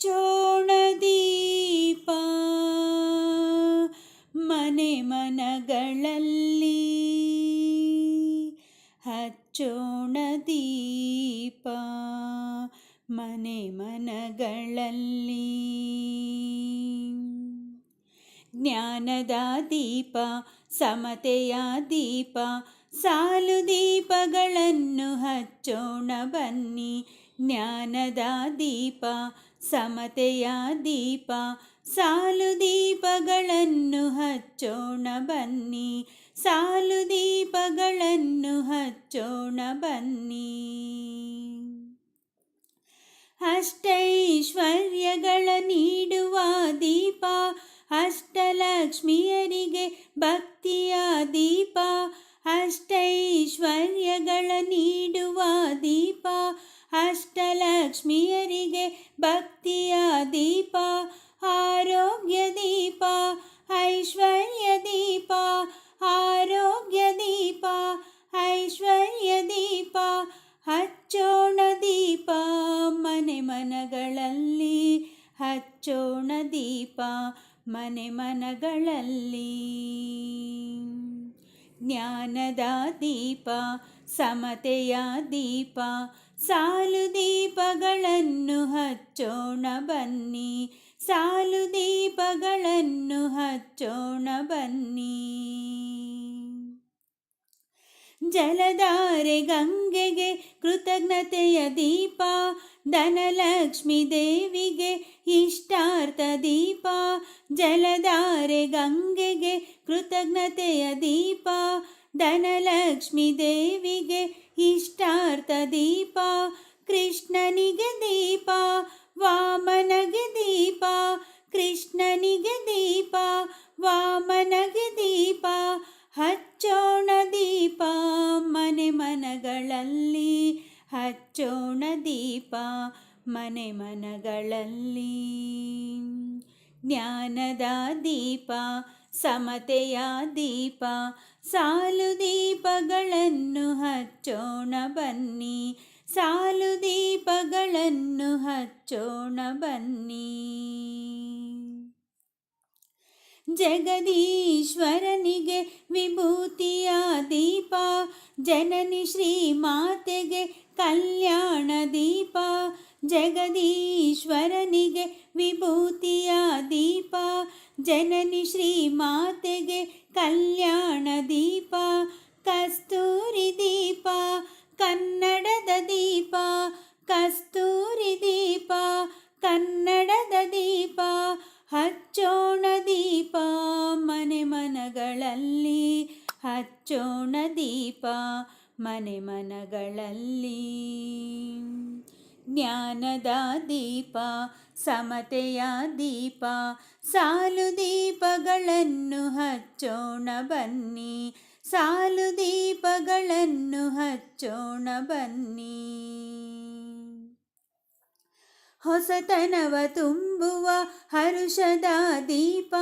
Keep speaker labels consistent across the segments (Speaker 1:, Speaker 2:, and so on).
Speaker 1: ಹಚ್ಚೋಣ ದೀಪ. ಮನೆ ಮನಗಳಲ್ಲಿ ಹಚ್ಚೋಣ ದೀಪ. ಮನೆ ಮನಗಳಲ್ಲಿ ಜ್ಞಾನದ ದೀಪ, ಸಮತೆಯ ದೀಪ, ಸಾಲು ದೀಪಗಳನ್ನು ಹಚ್ಚೋಣ ಬನ್ನಿ. ಜ್ಞಾನದ ದೀಪ, ಸಮತೆಯ ದೀಪ, ಸಾಲು ದೀಪಗಳನ್ನು ಹಚ್ಚೋಣ ಬನ್ನಿ, ಸಾಲು ದೀಪಗಳನ್ನು ಹಚ್ಚೋಣ ಬನ್ನಿ. ಅಷ್ಟೈಶ್ವರ್ಯಗಳ ನೀಡುವ ದೀಪ, ಅಷ್ಟಲಕ್ಷ್ಮಿಯರಿಗೆ ಭಕ್ತಿಯ ದೀಪ, ಅಷ್ಟೈಶ್ವರ್ಯಗಳ ನೀಡುವ ದೀಪ ಅಷ್ಟಲಕ್ಷ್ಮಿಯರಿಗೆ ಭಕ್ತಿಯ ದೀಪ, ಆರೋಗ್ಯ ದೀಪ, ಐಶ್ವರ್ಯ ದೀಪ, ಆರೋಗ್ಯ ದೀಪ, ಐಶ್ವರ್ಯ ದೀಪ, ಹಚ್ಚೋಣ ದೀಪ ಮನೆ ಮನಗಳಲ್ಲಿ, ಹಚ್ಚೋಣ ದೀಪ ಮನೆ ಮನಗಳಲ್ಲಿ. ಜ್ಞಾನದ ದೀಪ, ಸಮತೆಯ ದೀಪ ಸಾಲು ದೀಪಗಳನ್ನು ಹಚ್ಚೋಣ ಬನ್ನಿ. ಸಾಲು ದೀಪಗಳನ್ನು ಹಚ್ಚೋಣ ಬನ್ನಿ. ಜಲಧಾರೆ ಗಂಗೆಗೆ ಕೃತಜ್ಞತೆಯ ದೀಪ, ಧನಲಕ್ಷ್ಮಿ ದೇವಿಗೆ ಇಷ್ಟಾರ್ಥ ದೀಪ, ಜಲಧಾರೆ ಗಂಗೆಗೆ ಕೃತಜ್ಞತೆಯ ದೀಪ, ಧನಲಕ್ಷ್ಮಿ ದೇವಿಗೆ ಇಷ್ಟಾರ್ಥ ದೀಪ, ಕೃಷ್ಣನಿಗೆ ದೀಪ, ವಾಮನಗೆ ದೀಪ, ಕೃಷ್ಣನಿಗೆ ದೀಪ, ವಾಮನಗೆ ದೀಪ, ಹಚ್ಚೋಣ ದೀಪ ಮನೆ ಮನಗಳಲ್ಲಿ, ಹಚ್ಚೋಣ ದೀಪ ಮನೆ ಮನಗಳಲ್ಲಿ. ಜ್ಞಾನದ ದೀಪ ಸಮತೆಯ ದೀಪ, ಸಾಲು ದೀಪಗಳನ್ನು ಹಚ್ಚೋಣ ಬನ್ನಿ, ಸಾಲು ದೀಪಗಳನ್ನು ಹಚ್ಚೋಣ ಬನ್ನಿ. ಜಗದೀಶ್ವರನಿಗೆ ವಿಭೂತಿಯ ದೀಪ, ಜನನಿ ಶ್ರೀ ಮಾತೆಗೆ ಕಲ್ಯಾಣ ದೀಪ, ಜಗದೀಶ್ವರನಿಗೆ ವಿಭೂತಿಯ ದೀಪ, ಜನನಿ ಮನಗಳಲ್ಲಿ ಹಚ್ಚೋಣ ದೀಪ ಮನೆ ಮನಗಳಲ್ಲಿ. ಜ್ಞಾನದ ದೀಪ, ಸಮತೆಯ ದೀಪ, ಸಾಲು ದೀಪಗಳನ್ನು ಹಚ್ಚೋಣ ಬನ್ನಿ. ಸಾಲು ದೀಪಗಳನ್ನು ಹಚ್ಚೋಣ ಬನ್ನಿ. ಹೊಸತನವ ತುಂಬುವ ಹರುಷದ ದೀಪ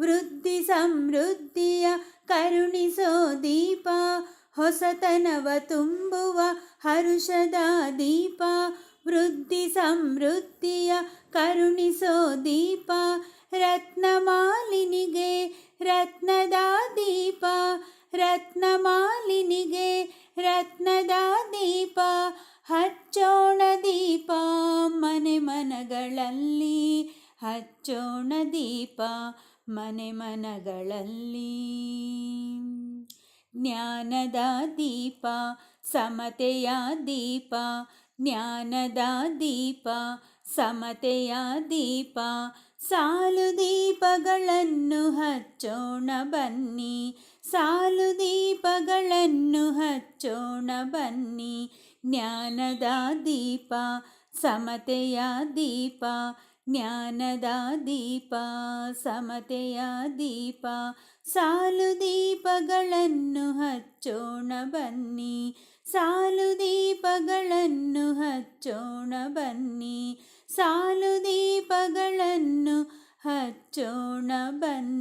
Speaker 1: ವೃದ್ಧಿ ಸಮೃದ್ಧಿಯ ಕರುಣಿಸೋ ದೀಪ, ಹೊಸತನವ ತುಂಬುವ ಹರುಷದ ದೀಪ, ವೃದ್ಧಿ ಸಮೃದ್ಧಿಯ ಕರುಣಿಸೋ ದೀಪ, ರತ್ನಮಾಲಿನಿಗೆ ರತ್ನದ ದೀಪ, ರತ್ನಮಾಲಿನಿಗೆ ರತ್ನದ ದೀಪ, ಹಚ್ಚೋಣ ದೀಪ ಮನೆ ಮನಗಳಲ್ಲಿ, ಹಚ್ಚೋಣ ದೀಪ. ಮನೆ ಮನಗಳಲ್ಲಿ. ಜ್ಞಾನದ ದೀಪ, ಸಮತೆಯ ದೀಪ, ಜ್ಞಾನದ ದೀಪ, ಸಮತೆಯ ದೀಪ. ಸಾಲು ದೀಪಗಳನ್ನು ಹಚ್ಚೋಣ ಬನ್ನಿ, ಸಾಲು ದೀಪಗಳನ್ನು ಹಚ್ಚೋಣ ಬನ್ನಿ. ಜ್ಞಾನದ ದೀಪ, ಸಮತೆಯ ದೀಪ ಜ್ಞಾನದ ದೀಪ, ಸಮತೆಯ ದೀಪ, ಸಾಲು ದೀಪಗಳನ್ನು ಹಚ್ಚೋಣ ಬನ್ನಿ, ಸಾಲು ದೀಪಗಳನ್ನು ಹಚ್ಚೋಣ ಬನ್ನಿ, ಸಾಲು ದೀಪಗಳನ್ನು ಹಚ್ಚೋಣ ಬನ್ನಿ.